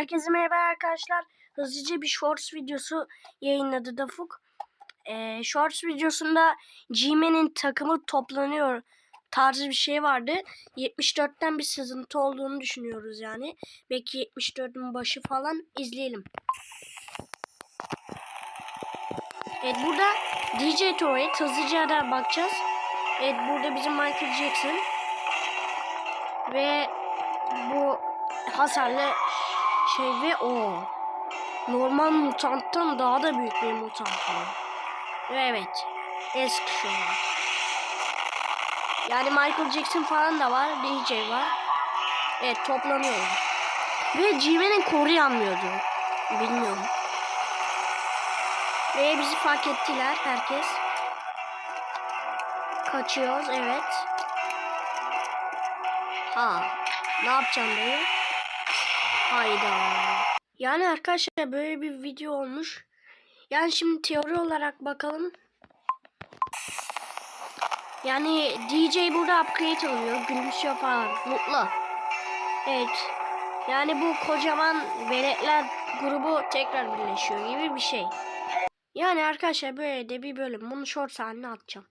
Herkese merhaba arkadaşlar. Hızlıca bir shorts videosu yayınladı Dafuk. Ee, shorts videosunda G-Man'in takımı toplanıyor tarzı bir şey vardı. 74'ten bir sızıntı olduğunu düşünüyoruz yani. Belki 74'ün başı falan izleyelim. Evet burada DJ Tourette hızlıca da bakacağız. Evet burada bizim Michael Jackson. Ve bu hasarlı şey ve o normal mutanttan daha da büyük bir mutant bu. Ve evet eski şu an. Yani Michael Jackson falan da var, DJ var. Evet toplanıyorlar. Ve G-Man'in koru yanmıyordu. Bilmiyorum. Ve bizi fark ettiler herkes. Kaçıyoruz evet. Ha. Ne yapacaksın dayı? Hayda. Yani arkadaşlar böyle bir video olmuş. Yani şimdi teori olarak bakalım. Yani DJ burada upgrade alıyor. Gülümsüyor falan. Mutlu. Evet. Yani bu kocaman veletler grubu tekrar birleşiyor gibi bir şey. Yani arkadaşlar böyle de bir bölüm. Bunu short haline atacağım.